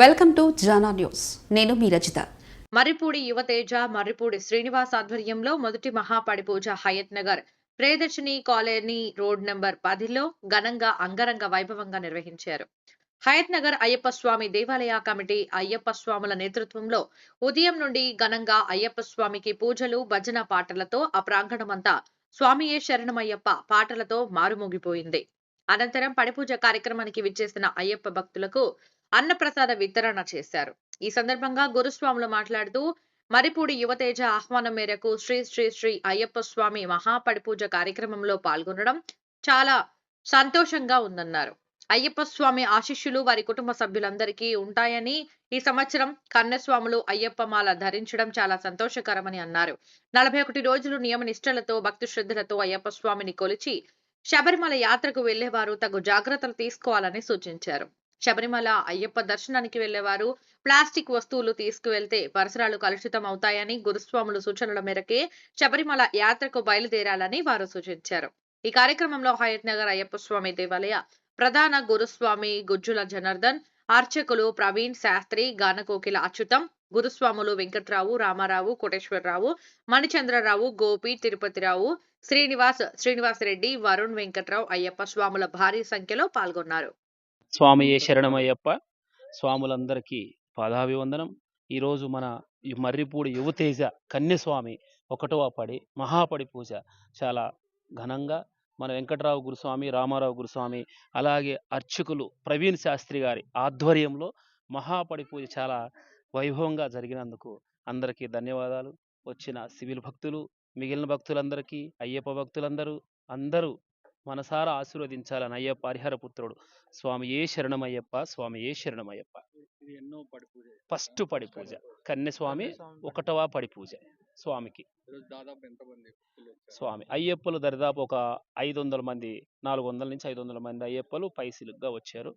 Welcome to Jana news. నేను మీ రజిత మర్రిపూడి యువతేజ మర్రిపూడి శ్రీనివాస్ ఆధ్వర్యంలో మొదటి మహాపడిపూజ Hayat Nagar Priyadarshini colony road number పదిలో ఘనంగా అంగరంగ వైభవంగా నిర్వహించారు. హయత్ నగర్ అయ్యప్ప స్వామి దేవాలయ కమిటీ అయ్యప్ప స్వాముల నేతృత్వంలో ఉదయం నుండి ఘనంగా అయ్యప్ప స్వామికి పూజలు భజన పాటలతో ఆ ప్రాంగణమంతా స్వామియే శరణమయ్యప్ప పాటలతో మారుమోగిపోయింది. అనంతరం పడిపూజ కార్యక్రమానికి విచ్చేసిన అయ్యప్ప భక్తులకు అన్నప్రసాద వితరణ చేశారు. ఈ సందర్భంగా గురుస్వాములు మాట్లాడుతూ మరిపూడి యువతేజ ఆహ్వానం మేరకు శ్రీ శ్రీ శ్రీ అయ్యప్ప స్వామి మహాపడిపూజ కార్యక్రమంలో పాల్గొనడం చాలా సంతోషంగా ఉందన్నారు. అయ్యప్ప స్వామి ఆశిష్యులు వారి కుటుంబ సభ్యులందరికీ ఉంటాయని ఈ సంవత్సరం కన్నస్వాములు అయ్యప్ప మాల ధరించడం చాలా సంతోషకరమని అన్నారు. నలభై ఒకటి రోజులు నియమ నిష్టలతో భక్తి శ్రద్ధలతో అయ్యప్ప స్వామిని కొలిచి శబరిమల యాత్రకు వెళ్ళేవారు తగు జాగ్రత్తలు తీసుకోవాలని సూచించారు. శబరిమల అయ్యప్ప దర్శనానికి వెళ్ళేవారు ప్లాస్టిక్ వస్తువులు తీసుకువెళ్తే పరిసరాలు కలుషితం అవుతాయని గురుస్వాములు సూచనల మేరకే శబరిమల యాత్రకు బయలుదేరాలని వారు సూచించారు. ఈ కార్యక్రమంలో హయత్ నగర్ అయ్యప్ప స్వామి దేవాలయ ప్రధాన గురుస్వామి గుజ్జుల జనార్దన్ అర్చకులు ప్రవీణ్ శాస్త్రి గానకోకిల అచ్యుతం గురుస్వాములు వెంకట్రావు రామారావు కోటేశ్వరరావు మణిచంద్రరావు గోపి తిరుపతిరావు శ్రీనివాస్ శ్రీనివాస్ రెడ్డి వరుణ్ వెంకట్రావు అయ్యప్ప స్వాముల భారీ సంఖ్యలో పాల్గొన్నారు. స్వామియే శరణమయ్యప్ప. స్వాములందరికీ పాదాభివందనం. ఈరోజు మన మర్రిపూడి యువతేజ కన్యస్వామి ఒకటవ పడి మహాపడి పూజ చాలా ఘనంగా మన వెంకటరావు గురుస్వామి రామారావు గురుస్వామి అలాగే అర్చకులు ప్రవీణ్ శాస్త్రి గారి ఆధ్వర్యంలో మహాపడి పూజ చాలా వైభవంగా జరిగినందుకు అందరికీ ధన్యవాదాలు. వచ్చిన సివిల్ భక్తులు మిగిలిన భక్తులందరికీ అయ్యప్ప భక్తులందరూ అందరూ మనసారా ఆశీర్వదించాలని అయ్యప్ప హరిహర పుత్రుడు. స్వామి ఏ శరణమయ్యప్ప? స్వామి ఏ శరణమయ్యప్ప? ఎన్నో పడి పూజ ఫస్ట్ పడి పూజ. కన్యస్వామి ఒకటవ పడి పూజ స్వామికి. దాదాపు ఎంతమంది? స్వామి అయ్యప్పలు దరిదాపు ఒక ఐదు వందల మంది నాలుగు వందల నుంచి ఐదు వందల మంది అయ్యప్పలు పైసిలుగ్గా వచ్చారు.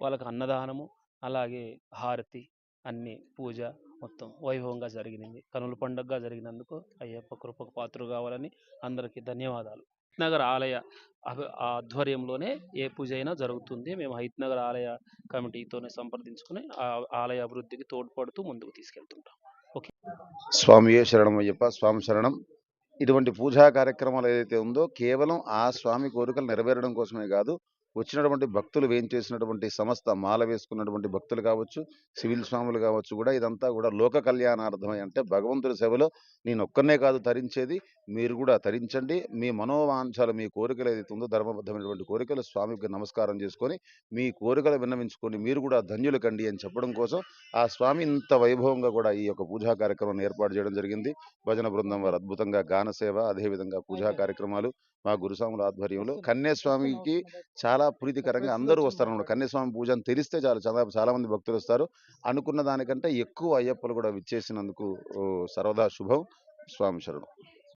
వాళ్ళకి అన్నదానము అలాగే హారతి అన్ని పూజ మొత్తం వైభవంగా జరిగింది కనుల పండుగగా జరిగినందుకు అయ్యప్ప కృపకు పాత్ర కావాలని అందరికీ ధన్యవాదాలు. నగర్ ఆలయ ఆధ్వర్యంలోనే ఏ పూజ అయినా జరుగుతుంది. మేము హైత్నగర్ ఆలయ కమిటీతోనే సంప్రదించుకుని ఆ ఆలయ అభివృద్ధికి తోడ్పడుతూ ముందుకు తీసుకెళ్తుంటాం. ఓకే. స్వామియే శరణమయ్యప్ప స్వామి శరణం. ఇటువంటి పూజా కార్యక్రమాలు ఏదైతే ఉందో కేవలం ఆ స్వామి కోరికలు నెరవేరడం కోసమే కాదు వచ్చినటువంటి భక్తులు వేం చేసినటువంటి సమస్త మాల వేసుకున్నటువంటి భక్తులు కావచ్చు సివిల్ స్వాములు కావచ్చు కూడా ఇదంతా కూడా లోక కళ్యాణార్థమై అంటే భగవంతుడి సేవలో నేను ఒక్కనే కాదు తరించేది. మీరు కూడా తరించండి. మీ మనోవాంఛలు మీ కోరికలు ఏదైతే ఉందో ధర్మబద్ధమైనటువంటి కోరికలు స్వామికి నమస్కారం చేసుకొని మీ కోరికలు విన్నవించుకొని మీరు కూడా ధన్యులు కండి అని చెప్పడం కోసం ఆ స్వామి ఇంత వైభవంగా కూడా ఈ యొక్క పూజా కార్యక్రమం ఏర్పాటు చేయడం జరిగింది. భజన బృందం వారు అద్భుతంగా గాన సేవ అదేవిధంగా పూజా కార్యక్రమాలు మా గురుస్వాముల ఆధ్వర్యంలో కన్యాస్వామికి చాలా ప్రీతికరంగా అందరూ వస్తారు కన్యాస్వామి పూజ అని తెలిస్తే చాలు చాలా చాలా మంది భక్తులు వస్తారు. అనుకున్న దానికంటే ఎక్కువ అయ్యప్పలు కూడా విచ్చేసినందుకు సర్వదా శుభం. స్వామి శరణం.